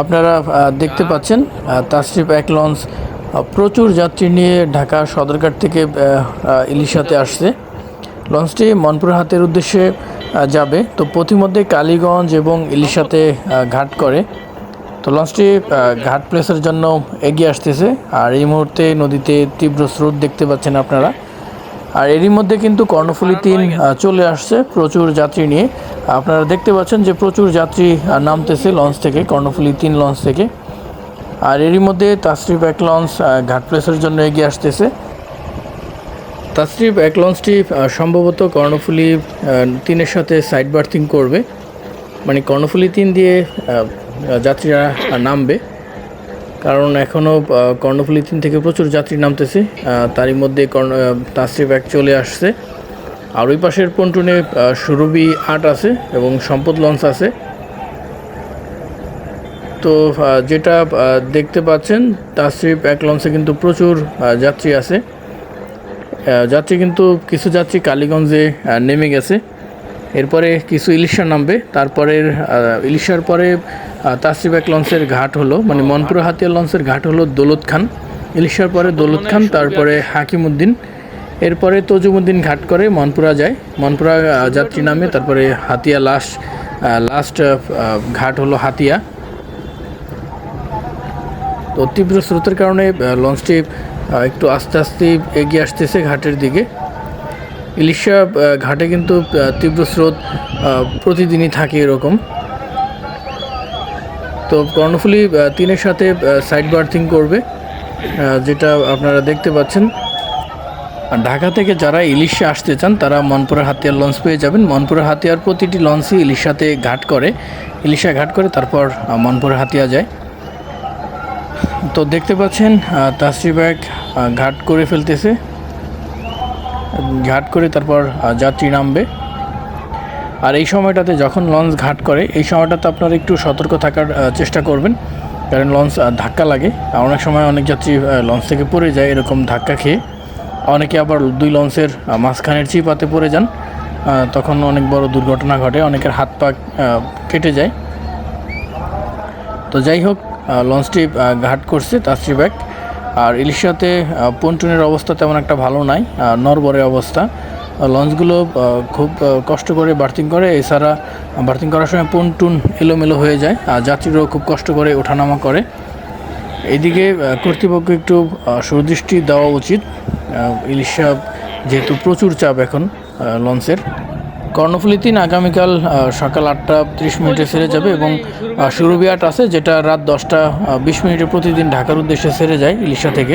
আপনারা দেখতে পাচ্ছেন তাসরিফ এক লঞ্চ প্রচুর যাত্রী নিয়ে ঢাকা সদরঘাট থেকে ইলিশাতে আসছে। লঞ্চটি মনপুর হাতের উদ্দেশ্যে যাবে। তো প্রতিমধ্যে কালীগঞ্জ এবং ইলিশাতে ঘাট করে। তো লঞ্চটি ঘাট প্লেসের জন্য এগিয়ে আসতেছে। আর এই মুহূর্তে নদীতে তীব্র স্রোত দেখতে পাচ্ছেন আপনারা। আর এরই মধ্যে কিন্তু কর্ণফুলী তিন চলে আসছে প্রচুর যাত্রী নিয়ে। আপনারা দেখতে পাচ্ছেন যে প্রচুর যাত্রী নামতেছে লঞ্চ থেকে কর্ণফুলী তিন লঞ্চ থেকে। আর এরই মধ্যে তাসরিফ এক লঞ্চ ঘাট প্লেসের জন্য এগিয়ে আসতেছে। তাসরিফ এক লঞ্চটি সম্ভবত কর্ণফুলী তিনের সাথে সাইড বার্থিং করবে। মানে কর্ণফুলী তিন দিয়ে যাত্রীরা নামবে। কারণ এখনও কর্ণফুলী তিন থেকে প্রচুর যাত্রী নামতেছে তারই মধ্যে কর্ণ তাসরিফ এক চলে আসছে। আর ওই পাশের পন্টুনে সুরভি আট আছে এবং সম্পদ লঞ্চ আছে। তো যেটা দেখতে পাচ্ছেন, তাসরিফ এক লঞ্চে কিন্তু প্রচুর যাত্রী আছে। যাত্রী কিন্তু, কিছু যাত্রী কালীগঞ্জে নেমে গেছে। এরপরে কিছু ইলিশা নামবে তারপরে আহ, ইলিশার পরে এক লঞ্চের ঘাট হলো মানে মনপুরা হাতিয়া লঞ্চের ঘাট হলো দৌলত খান। ইলিশার পরে দৌলত খান তারপরে হাকিমউদ্দিন এরপরে তজুমুদ্দিন ঘাট করে মনপুরা যায়। মনপুরা যাত্রী নামে তারপরে হাতিয়া লাস্ট লাস্ট ঘাট হলো হাতিয়া। তো তীব্র স্রোতের কারণে লঞ্চটি একটু আস্তে আস্তে এগিয়ে আসতেছে ঘাটের দিকে। ইলিশা ঘাটে কিন্তু তীব্র স্রোত প্রতিদিনই থাকে এরকম। তো কর্ণফুলি তিনের সাথে সাইড বার্থিং করবে যেটা আপনারা দেখতে পাচ্ছেন। আর ঢাকা থেকে যারা ইলিশা আসতে চান তারা মনপুরা হাতিয়ার লঞ্চ পেয়ে যাবেন। মনপুরা হাতিয়ার প্রতিটি লঞ্চই ইলিশাতে ঘাট করে। ইলিশা ঘাট করে তারপর আহ, মনপুরা হাতিয়া যায়। তো দেখতে পাচ্ছেন আহ, তাসরি ব্যাগ ঘাট করে ফেলতেছে। ঘাট করে তারপর যাত্রী নামবে। আর এই সময়টাতে যখন লঞ্চ ঘাট করে, এই সময়টাতে আপনারা একটু সতর্ক থাকার চেষ্টা করবেন। কারণ লঞ্চ ধাক্কা লাগে। অনেক সময় অনেক যাত্রী লঞ্চ থেকে পড়ে যায় এরকম ধাক্কা খেয়ে। অনেকে আবার দুই লঞ্চের মাঝখানের চিপাতে পড়ে যান। তখন অনেক বড় দুর্ঘটনা ঘটে, অনেকের হাত পা কেটে যায়। তো যাই হোক লঞ্চটি ঘাট করছে তাসরি ব্যাগ আর ইলিশাতে পন্টুনের অবস্থা তেমন একটা ভালো নাই আহ, নরবরে অবস্থা। লঞ্চগুলো খুব কষ্ট করে বার্থিং করে। এছাড়া বার্থিং করার সময় পন্টুন এলোমেলো হয়ে যায় আর যাত্রীরাও খুব কষ্ট করে ওঠানামা করে। এদিকে কর্তৃপক্ষ একটু সুদৃষ্টি দেওয়া উচিত। ইলিশা যেহেতু প্রচুর চাপ এখন লঞ্চের কর্ণফুলী তিন আগামীকাল সকাল আটটা ত্রিশ মিনিটে সেরে যাবে এবং সুরবিয়াট আছে, যেটা রাত দশটা বিশ মিনিটে প্রতিদিন ঢাকার উদ্দেশ্যে সেরে যায় ইলিশা থেকে।